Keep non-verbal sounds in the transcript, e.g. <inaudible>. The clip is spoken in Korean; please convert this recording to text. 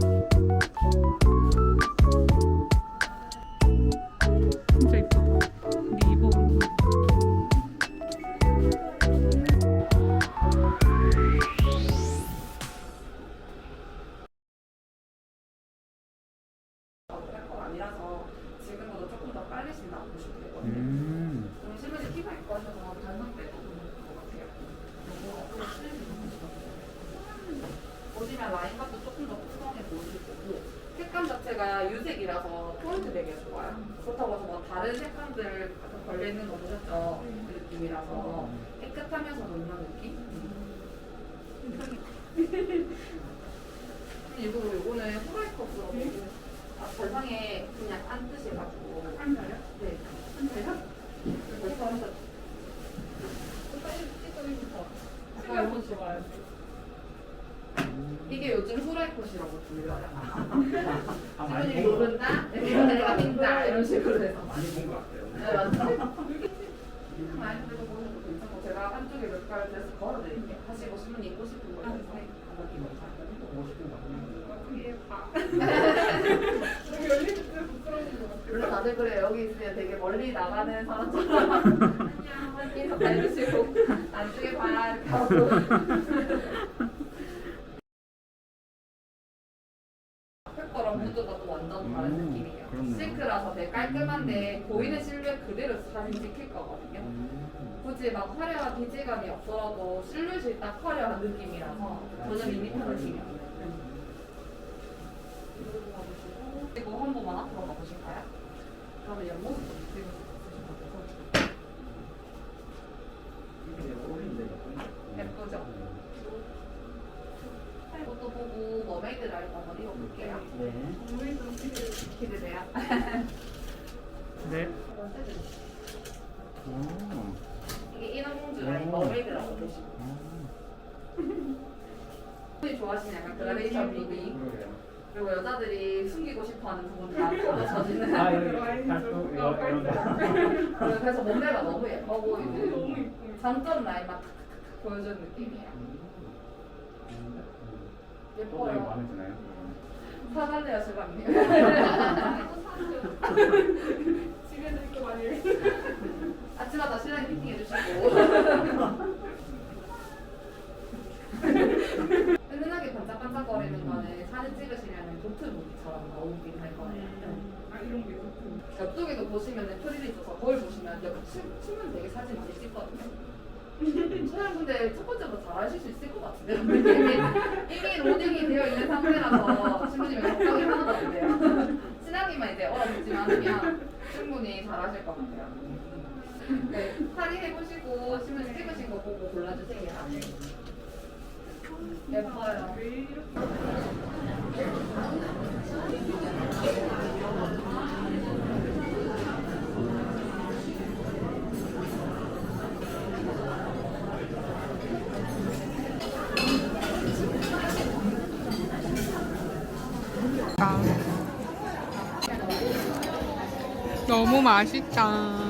진짜 보시면 라인감도 조금 더 풍성해 보이실 거고 색감 자체가 유색이라서 톤트 되게 좋아요. 그렇다고 해서 뭐 다른 색감들 걸려있는 거 보셨죠? 그 느낌이라서 깨끗하면서도 있는 느낌? <laughs> 일부러 요거는 후라이커스로 보고 아, 전상에 그냥 안 뜨셔가지고 안 가요? 네. 안? 그래서 하면서 너무 좋아요. 이게 요즘 후라이컷이라고 불려요. 아, 본것 오른다, 내가 빈다 이런 식으로 해서. 많이 본 것 같아요. 네 맞죠. 많이 들고 보셔도 괜찮고 제가 한쪽에 몇 가지 드레스 걸어드릴게요. 하시고 입고 싶은 거 있으세요? 한번 입어보세요. 보고 싶은 거 원래 <laughs> 다들 그래요. 여기 있으면 되게 멀리 나가는 사람처럼 안녕 인사 잘 해주시고 <laughs> 나중에 봐 이렇게 하고 또 완전 다른 음, 느낌이에요. 그렇네요. 실크라서 되게 깔끔한데 보이는 실루엣 그대로 사진 찍힐 거거든요. 음. 굳이 막 화려한 비지감이 없더라도 실루엣이 딱 화려한 느낌이라서 전혀 밋밋한 느낌이. 그리고 한 번만 앞으로 가보실까요? 그러면 옆모습 좀 예쁘죠? 이것도 보고 머메이드 라이브 한번 입어볼게요. 네. 기대돼요. 네. 번째 드릴게요. 오. 이게 인어공주 라인 오. 머메이드라고 보시고 아, 분이 좋아하시는 약간 그라데이션 비비 그러게요. 그리고 여자들이 숨기고 싶어하는 부분 다 걷어져지는 아, 여기 발톱 이거 이런 거. 그래서 몸매가 너무 예뻐 보이고 장점 라인만 탁탁탁 보여주는 느낌이에요. 또 이거 예뻐요. 마음에 드나요? 사달래요, 수감님. <laughs> 집에서 이렇게 많이 아침마다 신랑이 피팅해주시고. 은은하게 반짝반짝거리는 거는 사진 찍으시면 도트북처럼 나오긴 할 거예요. 아 이런 게 좋고. 옆쪽에도 보시면 프릴이 있어서 거울 보시면 옆 치- 치면 되게 사진 많이 찍거든요. <laughs> 촬영 근데 첫 번째부터 잘 하실 수 있을 것 같은데 이미, 이미 로딩이 되어 상태라서 신부님이 걱정이 하나도 안 돼요. 신랑님만 이제 얼어붙지만 않으면 충분히 잘 하실 것 같아요. 네, 할인해보시고 신부님 찍으신 거 보고 골라주세요. 예뻐요. 너무 맛있다.